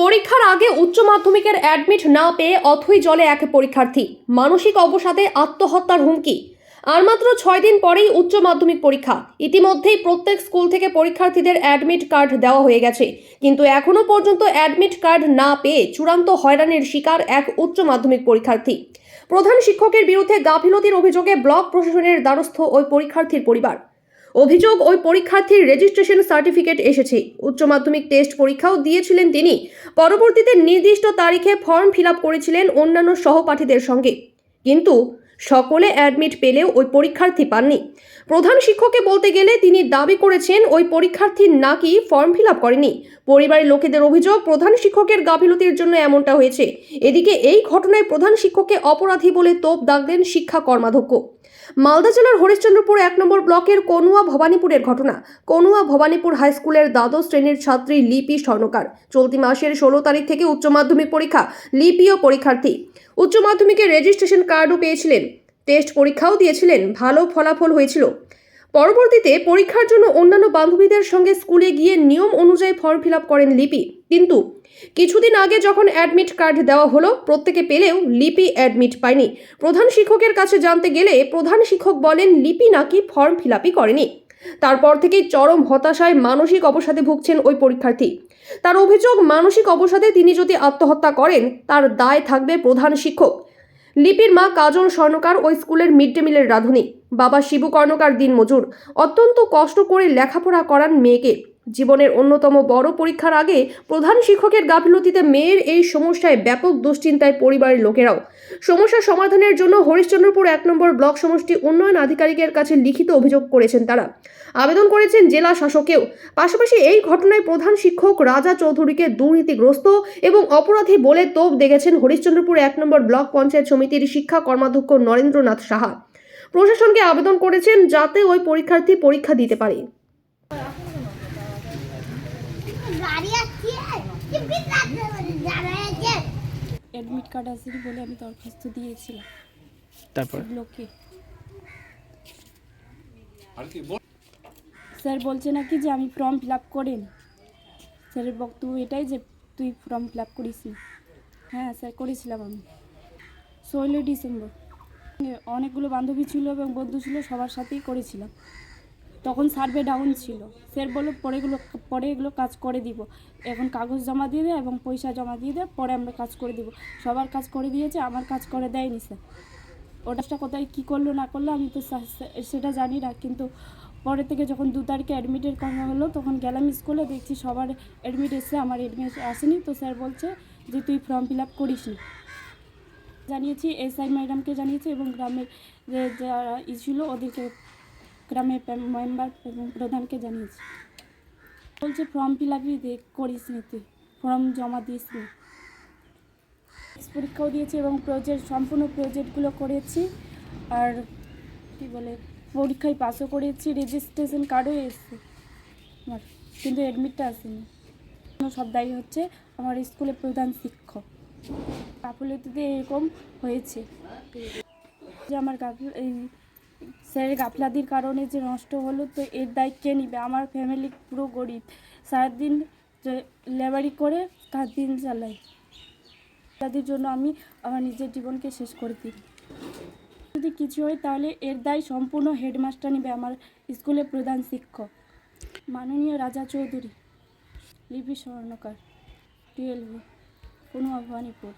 পরীক্ষার আগে উচ্চ মাধ্যমিকের অ্যাডমিট না পেয়ে অথই জলে এক পরীক্ষার্থী। মানসিক অবসাদে আত্মহত্যার হুমকি। আর মাত্র ছয় দিন পরেই উচ্চ মাধ্যমিক পরীক্ষা। ইতিমধ্যেই প্রত্যেক স্কুল থেকে পরীক্ষার্থীদের অ্যাডমিট কার্ড দেওয়া হয়ে গেছে। কিন্তু এখনও পর্যন্ত অ্যাডমিট কার্ড না পেয়ে চূড়ান্ত হয়রানির শিকার এক উচ্চ মাধ্যমিক পরীক্ষার্থী। প্রধান শিক্ষকের বিরুদ্ধে গাফিলতির অভিযোগে ব্লক প্রশাসনের দ্বারস্থ ওই পরীক্ষার্থীর পরিবার। অভিযোগ ওই পরীক্ষার্থীর রেজিস্ট্রেশন সার্টিফিকেট এসেছে। উচ্চ মাধ্যমিক টেস্ট পরীক্ষাও দিয়েছিলেন তিনি। পরবর্তীতে নির্দিষ্ট তারিখে ফর্ম ফিল করেছিলেন অন্যান্য সহপাঠীদের সঙ্গে। কিন্তু সকলে অ্যাডমিট পেলেও ওই পরীক্ষার্থী পাননি। প্রধান শিক্ষককে বলতে গেলে তিনি দাবি করেছেন ওই পরীক্ষার্থী নাকি ফর্ম ফিল করেনি। পরিবারের লোকেদের অভিযোগ, প্রধান শিক্ষকের গাফিলতির জন্য এমনটা হয়েছে। এদিকে এই ঘটনায় প্রধান শিক্ষককে অপরাধী বলে তোপ দাগলেন শিক্ষা কর্মাধ্যক্ষ। মালদা জেলার হরিশ্চন্দ্রপুর এক নম্বর ব্লকের কনুয়া ভবানীপুরের ঘটনা। কনুয়া ভবানীপুর হাই স্কুলের দ্বাদশ শ্রেণির ছাত্রী লিপি স্বর্ণকার। চলতি মাসের ষোলো তারিখ থেকে উচ্চ মাধ্যমিক পরীক্ষা লিপিও পরীক্ষার্থী। উচ্চ মাধ্যমিকের রেজিস্ট্রেশন কার্ডও পেয়েছিলেন। টেস্ট পরীক্ষাও দিয়েছিলেন। ভালো ফলাফল হয়েছিল। পরবর্তীতে পরীক্ষার জন্য অন্যান্য বান্ধবীদের সঙ্গে স্কুলে গিয়ে নিয়ম অনুযায়ী ফর্ম ফিল করেন লিপি। কিন্তু কিছুদিন আগে যখন অ্যাডমিট কার্ড দেওয়া হলো, প্রত্যেকে পেলেও লিপি অ্যাডমিট পায়নি। প্রধান শিক্ষকের কাছে জানতে গেলে প্রধান শিক্ষক বলেন, লিপি নাকি ফর্ম ফিল করেনি। তারপর থেকেই চরম হতাশায় মানসিক অবসাদে ভুগছেন ওই পরীক্ষার্থী। তার অভিযোগ, মানসিক অবসাদে তিনি যদি আত্মহত্যা করেন, তার দায় থাকবে প্রধান শিক্ষক। লিপির মা কাজল স্বর্ণকার ওই স্কুলের মিড ডে মিলের রাঁধুনি। বাবা শিবু কর্ণকার দিন মজুর অত্যন্ত কষ্ট করে লেখাপড়া করান মেয়েকে। জীবনের অন্যতম বড় পরীক্ষার আগে প্রধান শিক্ষকের গাফিলতিতে মেয়ের এই সমস্যায় ব্যাপক দুশ্চিন্তায় পরিবারের লোকেরাও। সমস্যা সমাধানের জন্য হরিশ্চন্দ্রপুর এক নম্বর ব্লক সমষ্টি উন্নয়ন আধিকারিকের কাছে লিখিত অভিযোগ করেছেন তারা। আবেদন করেছেন জেলা শাসকেও। পাশাপাশি এই ঘটনায় প্রধান শিক্ষক রাজা চৌধুরীকে দুর্নীতিগ্রস্ত এবং অপরাধী বলে তোপ দেখেছেন হরিশ্চন্দ্রপুর এক নম্বর ব্লক পঞ্চায়েত সমিতির শিক্ষা কর্মাধ্যক্ষ নরেন্দ্রনাথ সাহা। প্রশাসনকে আবেদন করেছেন যাতে ওই পরীক্ষার্থী পরীক্ষা দিতে পারে। অ্যাডমিট কার্ড আসেনি বলে আমি দরখাস্ত দিয়েছিলাম। তারপর? ব্লকে স্যার বলছে নাকি যে আমি ফর্ম ফিল আপ করিনি স্যারের বক্তব্য এটাই যে তুই ফর্ম ফিল আপ করিস হ্যাঁ স্যার করেছিলাম আমি। ষোলোই ডিসেম্বর। অনেকগুলো বান্ধবী ছিল এবং বন্ধু ছিল সবার সাথেই করেছিলাম। তখন সার্ভে ডাউন ছিল। স্যার বলল, পরে এগুলো পরে এগুলো কাজ করে দিব। এখন কাগজ জমা দিয়ে দে এবং পয়সা জমা দিয়ে দে, পরে আমরা কাজ করে দিব। সবার কাজ করে দিয়েছে, আমার কাজ করে দেয়নি স্যার ওটা কোথায়, কী করল, না করল, আমি তো সেটা জানি না। কিন্তু পরে থেকে যখন দু তারিখে অ্যাডমিটের কথা হলো, তখন গেলাম স্কুলে দেখছি সবার অ্যাডমিট এসে আমার অ্যাডমিট আসেনি। তো স্যার বলছে যে, তুই ফর্ম ফিল আপ করিস নি। জানিয়েছি এসআই ম্যাডামকে জানিয়েছি এবং গ্রামের যে, যারা ছিল, ওদেরকে গ্রামের মেম্বার এবং প্রধানকে জানিয়েছি। বলছে, ফর্ম ফিল আপই করিস নি তুই। ফর্ম জমা দিস নি। পরীক্ষাও দিয়েছি এবং প্রজেক্ট সম্পূর্ণ প্রজেক্টগুলো করেছি। আর কি বলে, পরীক্ষায় পাসও করেছি রেজিস্ট্রেশন কার্ডও এসেছে। আমার কিন্তু অ্যাডমিটটা আসেনি। সব দায়ী হচ্ছে আমার স্কুলের প্রধান শিক্ষক। গাফিলতিতে এরকম হয়েছে। যে আমার গাফিল এই স্যারের গাফলাদির কারণে যে নষ্ট হলো, তো এর দায় কে নিবে? আমার ফ্যামিলি পুরো গরিব। সারাদিন লেবারি করে তার দিন চালাই তাদের জন্য আমি আমার নিজের জীবনকে শেষ করে দিই। যদি কিছু হয়, তাহলে এর দায় সম্পূর্ণ হেডমাস্টার নেবে আমার স্কুলের প্রধান শিক্ষক। মাননীয় রাজা চৌধুরী, লিপি স্বর্ণকার, টুয়েলভ। কোনো ভবানীপুর